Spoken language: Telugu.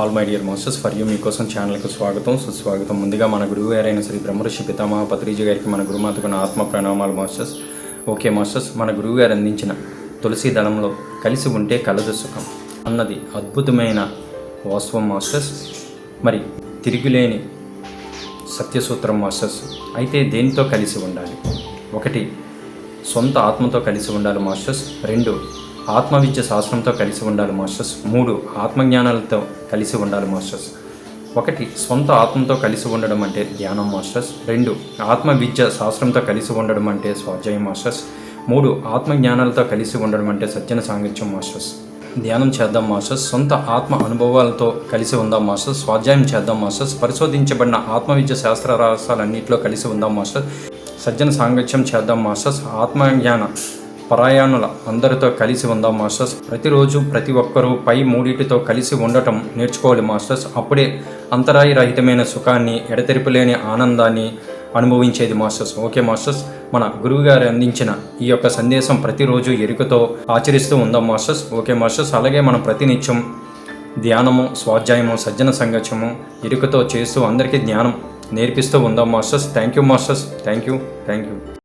All my dear masters for you మీకోసం ఛానల్కు స్వాగతం సుస్వాగతం. ముందుగా మన గురువు గారైన శ్రీ బ్రహ్మర్షి పితామహ పత్రిజీ గారికి మన గురుమాతకు ఆత్మ ప్రణామాలు మాస్టర్స్ ఓకే మాస్టర్స్ మన గురువు గారు అందించిన తులసి దళంలో కలిసి ఉంటే కలదు సుఖం అన్నది అద్భుతమైన వాస్తవం మాస్టర్స్ మరి తిరిగిలేని సత్యసూత్రం మాస్టర్స్ అయితే దేనితో కలిసి ఉండాలి? ఒకటి సొంత ఆత్మతో కలిసి ఉండాలి మాస్టర్స్ రెండు ఆత్మవిద్య శాస్త్రంతో కలిసి ఉండాలి మాస్టర్స్. మూడు ఆత్మజ్ఞానాలతో కలిసి ఉండాలి మాస్టర్స్. ఒకటి సొంత ఆత్మతో కలిసి ఉండడం అంటే ధ్యానం మాస్టర్స్. రెండు ఆత్మ విద్య శాస్త్రంతో కలిసి ఉండడం అంటే స్వాధ్యాయం మాస్టర్స్. మూడు ఆత్మజ్ఞానాలతో కలిసి ఉండడం అంటే సజ్జన సాంగత్యం మాస్టర్స్. ధ్యానం చేద్దాం మాస్టర్స్. సొంత ఆత్మ అనుభవాలతో కలిసి ఉందాం మాస్టర్స్. స్వాధ్యాయం చేద్దాం మాస్టర్స్. పరిశోధించబడిన ఆత్మవిద్య శాస్త్ర రహస్యాలన్నింటిలో కలిసి ఉందాం మాస్టర్స్. సజ్జన సాంగత్యం చేద్దాం మాస్టర్స్. ఆత్మజ్ఞాన పరాయాణుల అందరితో కలిసి ఉందాం మాస్టర్స్. ప్రతిరోజు ప్రతి ఒక్కరూ పై మూడిటితో కలిసి ఉండటం నేర్చుకోవాలి మాస్టర్స్. అప్పుడే అంతరాయి రహితమైన సుఖాన్ని ఎడతెరిపిలేని ఆనందాన్ని అనుభవించేది మాస్టర్స్. Okay masters. మన గురువు గారు అందించిన ఈ యొక్క సందేశం ప్రతిరోజు ఎరుకతో ఆచరిస్తూ ఉందాం మాస్టర్స్. Okay masters. అలాగే మనం ప్రతినిత్యం ధ్యానము స్వాధ్యాయము సజ్జన సంగత్యము ఎరుకతో చేస్తూ అందరికీ జ్ఞానం నేర్పిస్తూ ఉందాం masters. Thank you masters. Thank you. Thank you.